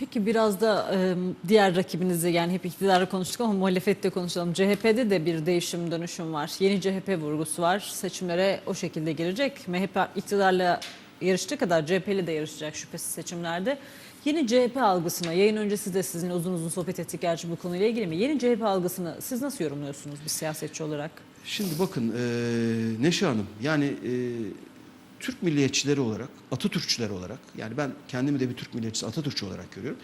Peki biraz da e, diğer rakibinizi yani hep iktidarı konuştuk ama muhalefette konuşalım. CHP'de de bir değişim dönüşüm var. Yeni CHP vurgusu var. Seçimlere o şekilde girecek. MHP iktidarla yarıştığı kadar CHP'li de yarışacak şüphesiz seçimlerde. Yeni CHP algısına, yayın öncesi de sizinle uzun uzun sohbet ettik gerçi bu konuyla ilgili mi? Yeni CHP algısını siz nasıl yorumluyorsunuz bir siyasetçi olarak? Şimdi bakın e, Neşe Hanım yani e, Türk milliyetçileri olarak, Atatürkçüler olarak yani ben kendimi de bir Türk milliyetçisi Atatürkçü olarak görüyorum.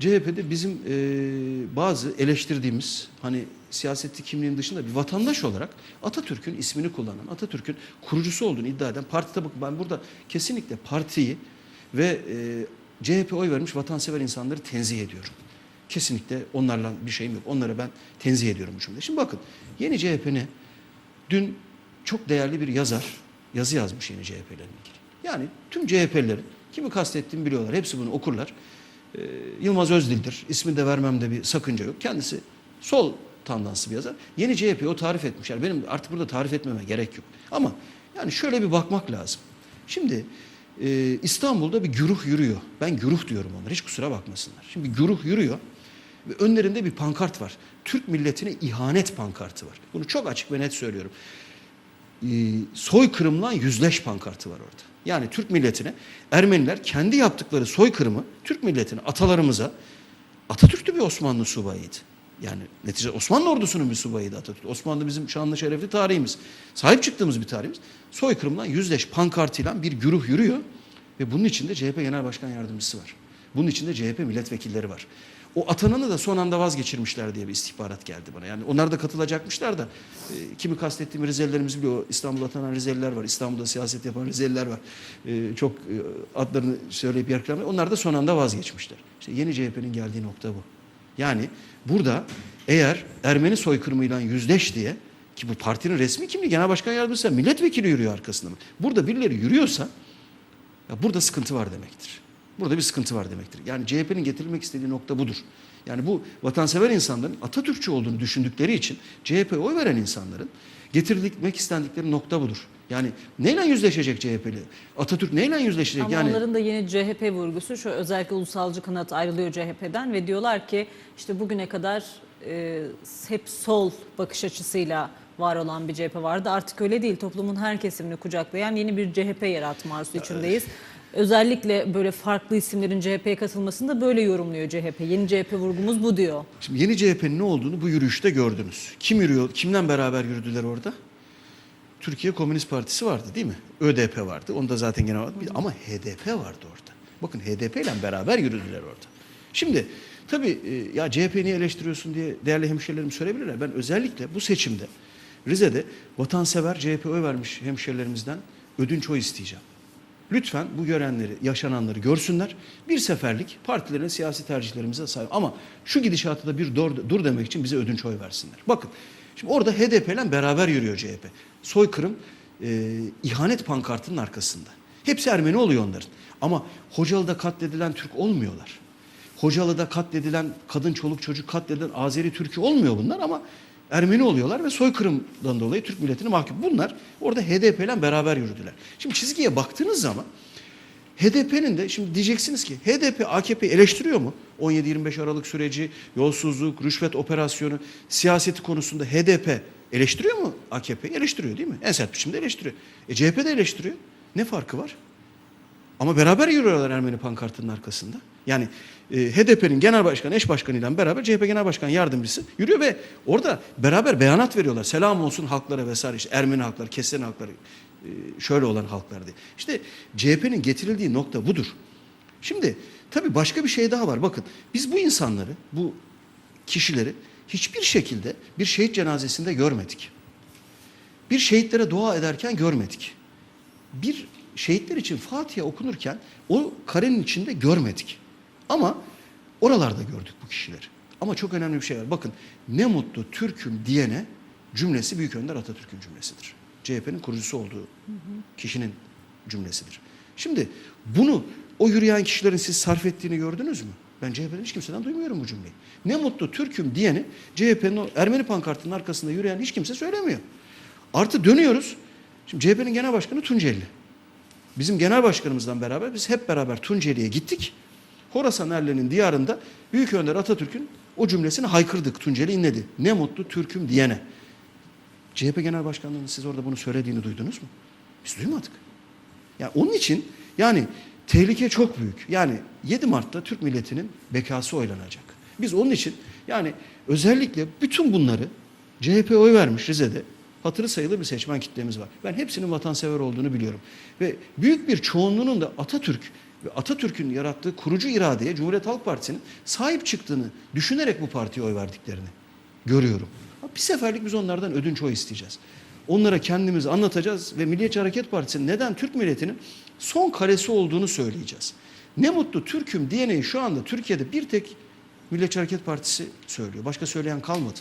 CHP'de bizim e, bazı eleştirdiğimiz hani siyaseti kimliğin dışında bir vatandaş olarak Atatürk'ün ismini kullanan, Atatürk'ün kurucusu olduğunu iddia eden partide bakın ben burada kesinlikle partiyi ve e, CHP oy vermiş vatansever insanları tenzih ediyorum. Kesinlikle onlarla bir şeyim yok. Onlara ben tenzih ediyorum bu cümle. Şimdi bakın yeni CHP ne? Dün çok değerli bir yazar yazı yazmış yeni CHP'lerle ilgili. Yani tüm CHP'lerin kimi kastettiğimi biliyorlar. Hepsi bunu okurlar. Ee, Yılmaz Özdil'dir. İsmini de vermemde bir sakınca yok. Kendisi sol tandanslı bir yazar. Yeni CHP'yi o tarif etmiş. Yani benim artık burada tarif etmeme gerek yok. Ama yani şöyle bir bakmak lazım. Şimdi e, İstanbul'da bir güruh yürüyor. Ben güruh diyorum onlara. Hiç kusura bakmasınlar. Şimdi bir güruh yürüyor. Ve önlerinde bir pankart var. Türk milletine ihanet pankartı var. Bunu çok açık ve net söylüyorum. Ee, soykırımla yüzleş pankartı var orada. Yani Türk milletine Ermeniler kendi yaptıkları soykırımı Türk milletine, atalarımıza Atatürk bir Osmanlı subayıydı. Yani netice Osmanlı ordusunun bir subayıydı Atatürk. Osmanlı bizim şanlı şerefli tarihimiz. Sahip çıktığımız bir tarihimiz. Soykırımla yüzleş pankartıyla bir güruh yürüyor ve bunun içinde CHP Genel Başkan Yardımcısı var. Bunun içinde CHP milletvekilleri var. O atananı da son anda vazgeçirmişler diye bir istihbarat geldi bana. Yani onlar da katılacakmışlar da e, kimi kastettiğim Rizelilerimiz biliyor. İstanbul'da atanan Rizeliler var. İstanbul'da siyaset yapan Rizeliler var. E, çok e, adlarını söyleyip yerklemler. Onlar da son anda vazgeçmişler. İşte yeni CHP'nin geldiği nokta bu. Yani burada eğer Ermeni soykırımıyla yüzleş diye ki bu partinin resmi kimliği genel başkan yardımcısı milletvekili yürüyor arkasında? Burada birileri yürüyorsa ya burada sıkıntı var demektir. Burada bir sıkıntı var demektir. Yani CHP'nin getirilmek istediği nokta budur. Yani bu vatansever insanların Atatürkçü olduğunu düşündükleri için CHP'ye oy veren insanların getirilmek istendikleri nokta budur. Yani neyle yüzleşecek CHP'li? Atatürk neyle yüzleşecek? Ama yani onların da yeni CHP vurgusu şu özellikle ulusalcı kanat ayrılıyor CHP'den ve diyorlar ki işte bugüne kadar e, hep sol bakış açısıyla var olan bir CHP vardı. Artık öyle değil. Toplumun her kesimini kucaklayan yeni bir CHP yaratma arzusu içindeyiz. Özellikle böyle farklı isimlerin CHP'ye katılmasını da böyle yorumluyor CHP. Yeni CHP vurgumuz bu diyor. Şimdi yeni CHP'nin ne olduğunu bu yürüyüşte gördünüz. Kim yürüyor? Kimden beraber yürüdüler orada? Türkiye Komünist Partisi vardı değil mi? ÖDP vardı. Onda zaten gene vardı. Ama HDP vardı orada. Bakın HDP ile beraber yürüdüler orada. Şimdi tabii e, ya CHP'yi niye eleştiriyorsun diye değerli hemşerilerim söyleyebilirler. Ben özellikle bu seçimde Rize'de vatansever CHP oy vermiş hemşerilerimizden ödünç oy isteyeceğim. Lütfen bu görenleri, yaşananları görsünler. Bir seferlik partilerin siyasi tercihlerimize sahip. Ama şu gidişatı da bir dur, dur demek için bize ödünç oy versinler. Bakın şimdi orada HDP ile beraber yürüyor CHP. Soykırım, e, ihanet pankartının arkasında. Hepsi Ermeni oluyor onların. Ama Hocalı'da katledilen Türk olmuyorlar. Hocalı'da katledilen kadın, çoluk, çocuk katledilen Azeri Türk'ü olmuyor bunlar ama Ermeni oluyorlar ve soykırımdan dolayı Türk milletini mahkum. Bunlar orada HDP ile beraber yürüdüler. Şimdi çizgiye baktığınız zaman HDP'nin de şimdi diyeceksiniz ki HDP AKP eleştiriyor mu? 17-25 Aralık süreci, yolsuzluk, rüşvet operasyonu, siyaseti konusunda HDP eleştiriyor mu AKP? Eleştiriyor değil mi? En sert biçimde eleştiriyor. E CHP de eleştiriyor. Ne farkı var? Ama beraber yürüyorlar Ermeni pankartının arkasında. Yani e, HDP'nin genel başkanı, eş başkanıyla beraber CHP genel başkan yardımcısı yürüyor ve orada beraber beyanat veriyorlar. Selam olsun halklara vesaire işte Ermeni halkları, kesen halkları, e, şöyle olan halklar diye. İşte CHP'nin getirildiği nokta budur. Şimdi tabii başka bir şey daha var. Bakın biz bu insanları, bu kişileri hiçbir şekilde bir şehit cenazesinde görmedik. Bir şehitlere dua ederken görmedik bir şehitler için Fatiha okunurken o karenin içinde görmedik. Ama oralarda gördük bu kişileri. Ama çok önemli bir şey var. Bakın ne mutlu Türk'üm diyene cümlesi Büyük Önder Atatürk'ün cümlesidir. CHP'nin kurucusu olduğu kişinin cümlesidir. Şimdi bunu o yürüyen kişilerin siz sarf ettiğini gördünüz mü? Ben CHP'den hiç kimseden duymuyorum bu cümleyi. Ne mutlu Türk'üm diyeni CHP'nin o Ermeni pankartının arkasında yürüyen hiç kimse söylemiyor. Artı dönüyoruz. Şimdi CHP'nin genel başkanı Tunceli. Bizim genel başkanımızla beraber biz hep beraber Tunceli'ye gittik. Horasan Erler'in diyarında Büyük Önder Atatürk'ün o cümlesini haykırdık. Tunceli inledi. Ne mutlu Türk'üm diyene. CHP Genel Başkanlığı'nın siz orada bunu söylediğini duydunuz mu? Biz duymadık. Yani onun için yani tehlike çok büyük. Yani 7 Mart'ta Türk milletinin bekası oylanacak. Biz onun için yani özellikle bütün bunları CHP oy vermiş Rize'de. Hatırı sayılı bir seçmen kitlemiz var. Ben hepsinin vatansever olduğunu biliyorum. Ve büyük bir çoğunluğunun da Atatürk ve Atatürk'ün yarattığı kurucu iradeye Cumhuriyet Halk Partisi'nin sahip çıktığını düşünerek bu partiye oy verdiklerini görüyorum. Bir seferlik biz onlardan ödünç oy isteyeceğiz. Onlara kendimizi anlatacağız ve Milliyetçi Hareket Partisi'nin neden Türk milletinin son karesi olduğunu söyleyeceğiz. Ne mutlu Türk'üm diyeneği şu anda Türkiye'de bir tek Milliyetçi Hareket Partisi söylüyor. Başka söyleyen kalmadı.